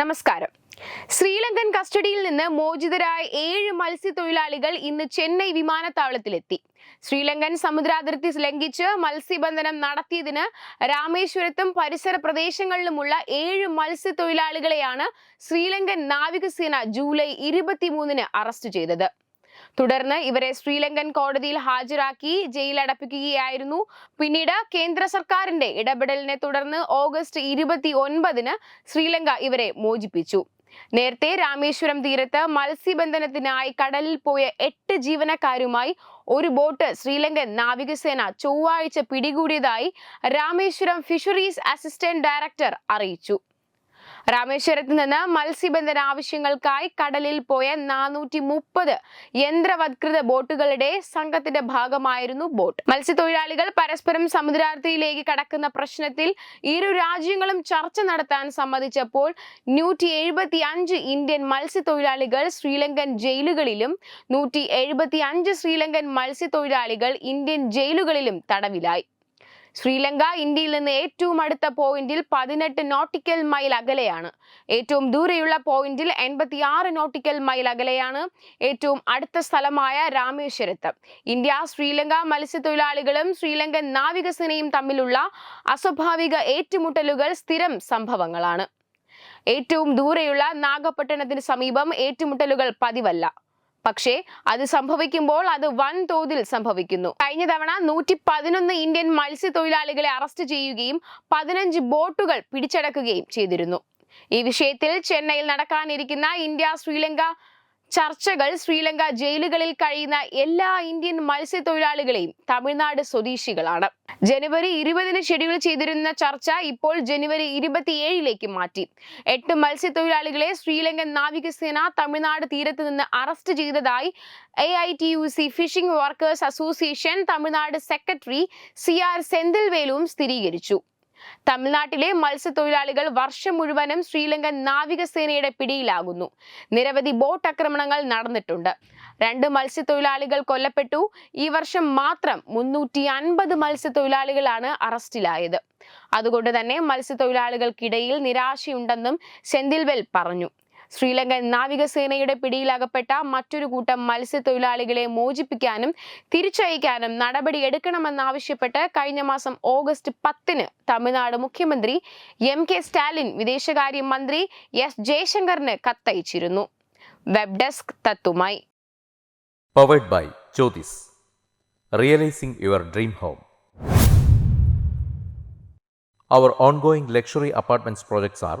നമസ്കാരം. ശ്രീലങ്കൻ കസ്റ്റഡിയിൽ നിന്ന് മോചിതരായ ഏഴ് മത്സ്യത്തൊഴിലാളികൾ ഇന്ന് ചെന്നൈ വിമാനത്താവളത്തിലെത്തി. ശ്രീലങ്കൻ സമുദ്രാതിർത്തി ലംഘിച്ച് മത്സ്യബന്ധനം നടത്തിയതിന് രാമേശ്വരത്തും പരിസര പ്രദേശങ്ങളിലുമുള്ള ഏഴ് മത്സ്യത്തൊഴിലാളികളെയാണ് ശ്രീലങ്കൻ നാവികസേന ജൂലൈ ഇരുപത്തിമൂന്നിന് അറസ്റ്റ് ചെയ്തത്. തുടർന്ന് ഇവരെ ശ്രീലങ്കൻ കോടതിയിൽ ഹാജരാക്കി ജയിലടപ്പിക്കുകയായിരുന്നു. പിന്നീട് കേന്ദ്ര സർക്കാരിന്റെ ഇടപെടലിനെ തുടർന്ന് ഓഗസ്റ്റ് ഇരുപത്തി ഒൻപതിന് ശ്രീലങ്ക ഇവരെ മോചിപ്പിച്ചു. നേരത്തെ രാമേശ്വരം തീരത്ത് മത്സ്യബന്ധനത്തിനായി കടലിൽ പോയ എട്ട് ജീവനക്കാരുമായി ഒരു ബോട്ട് ശ്രീലങ്കൻ നാവികസേന ചൊവ്വാഴ്ച പിടികൂടിയതായി രാമേശ്വരം ഫിഷറീസ് അസിസ്റ്റന്റ് ഡയറക്ടർ അറിയിച്ചു. രാമേശ്വരത്ത് നിന്ന് മത്സ്യബന്ധന ആവശ്യങ്ങൾക്കായി കടലിൽ പോയ നാനൂറ്റി മുപ്പത് യന്ത്രവത്കൃത ബോട്ടുകളുടെ സംഘത്തിന്റെ ഭാഗമായിരുന്നു ബോട്ട്. മത്സ്യത്തൊഴിലാളികൾ പരസ്പരം സമുദ്രാർത്ഥിയിലേക്ക് കടക്കുന്ന പ്രശ്നത്തിൽ ഇരു രാജ്യങ്ങളും ചർച്ച നടത്താൻ സമ്മതിച്ചപ്പോൾ നൂറ്റി എഴുപത്തി അഞ്ച് ഇന്ത്യൻ മത്സ്യത്തൊഴിലാളികൾ ശ്രീലങ്കൻ ജയിലുകളിലും നൂറ്റി എഴുപത്തി അഞ്ച് ശ്രീലങ്കൻ മത്സ്യത്തൊഴിലാളികൾ ഇന്ത്യൻ ജയിലുകളിലും തടവിലായി. ശ്രീലങ്ക ഇന്ത്യയിൽ നിന്ന് ഏറ്റവും അടുത്ത പോയിന്റിൽ പതിനെട്ട് നോട്ടിക്കൽ മൈൽ അകലെയാണ്. ഏറ്റവും ദൂരെയുള്ള പോയിന്റിൽ എൺപത്തി ആറ് നോട്ടിക്കൽ മൈൽ അകലെയാണ് ഏറ്റവും അടുത്ത സ്ഥലമായ രാമേശ്വരത്ത്. ഇന്ത്യ ശ്രീലങ്ക മത്സ്യത്തൊഴിലാളികളും ശ്രീലങ്കൻ നാവികസേനയും തമ്മിലുള്ള അസ്വാഭാവിക ഏറ്റുമുട്ടലുകൾ സ്ഥിരം സംഭവങ്ങളാണ്. ഏറ്റവും ദൂരെയുള്ള നാഗപട്ടണത്തിന് സമീപം ഏറ്റുമുട്ടലുകൾ പതിവല്ല. പക്ഷേ അത് സംഭവിക്കുമ്പോൾ അത് വൻതോതിൽ സംഭവിക്കുന്നു. കഴിഞ്ഞ തവണ നൂറ്റി പതിനൊന്ന് ഇന്ത്യൻ മത്സ്യത്തൊഴിലാളികളെ അറസ്റ്റ് ചെയ്യുകയും പതിനഞ്ച് ബോട്ടുകൾ പിടിച്ചടക്കുകയും ചെയ്തിരുന്നു. ഈ വിഷയത്തിൽ ചെന്നൈയിൽ നടക്കാനിരിക്കുന്ന ഇന്ത്യ ശ്രീലങ്ക ചർച്ചകൾ ശ്രീലങ്ക ജയിലുകളിൽ കഴിയുന്ന എല്ലാ ഇന്ത്യൻ മത്സ്യത്തൊഴിലാളികളെയും തമിഴ്നാട് സ്വദേശികളാണ്. ജനുവരി ഇരുപതിന് ഷെഡ്യൂൾ ചെയ്തിരുന്ന ചർച്ച ഇപ്പോൾ ജനുവരി ഇരുപത്തിയേഴിലേക്ക് മാറ്റി. എട്ട് മത്സ്യത്തൊഴിലാളികളെ ശ്രീലങ്കൻ നാവികസേന തമിഴ്നാട് തീരത്ത് നിന്ന് അറസ്റ്റ് ചെയ്തതായി A I T U C fishing workers association Tamil Nadu secretary C R സെന്തിൽവേലുവും സ്ഥിരീകരിച്ചു. തമിഴ്നാട്ടിലെ മത്സ്യത്തൊഴിലാളികൾ വർഷം മുഴുവനും ശ്രീലങ്കൻ നാവികസേനയുടെ പിടിയിലാകുന്നു. നിരവധി ബോട്ട് ആക്രമണങ്ങൾ നടന്നിട്ടുണ്ട്. രണ്ട് മത്സ്യത്തൊഴിലാളികൾ കൊല്ലപ്പെട്ടു. ഈ വർഷം മാത്രം മുന്നൂറ്റി അൻപത് മത്സ്യത്തൊഴിലാളികളാണ് അറസ്റ്റിലായത്. അതുകൊണ്ട് തന്നെ മത്സ്യത്തൊഴിലാളികൾക്കിടയിൽ നിരാശയുണ്ടെന്നും സെന്തിൽവെൽ പറഞ്ഞു. ശ്രീലങ്കൻ നാവികസേനയുടെ പിടിയിലകപ്പെട്ട മറ്റൊരു കൂട്ടം മത്സ്യത്തൊഴിലാളികളെ മോചിപ്പിക്കാനും തിരിച്ചയക്കാനും നടപടി എടുക്കണമെന്നാവശ്യപ്പെട്ട് കഴിഞ്ഞ മാസം ഓഗസ്റ്റ് പത്തിന് തമിഴ്നാട് മുഖ്യമന്ത്രി എം കെ സ്റ്റാലിൻ വിദേശകാര്യ മന്ത്രി എസ് ജയശങ്കറിന് കത്തയച്ചിരുന്നു. Web desk തത്തുമായി. Powered by Jyothis realising your dream home Our ongoing luxury apartments projects are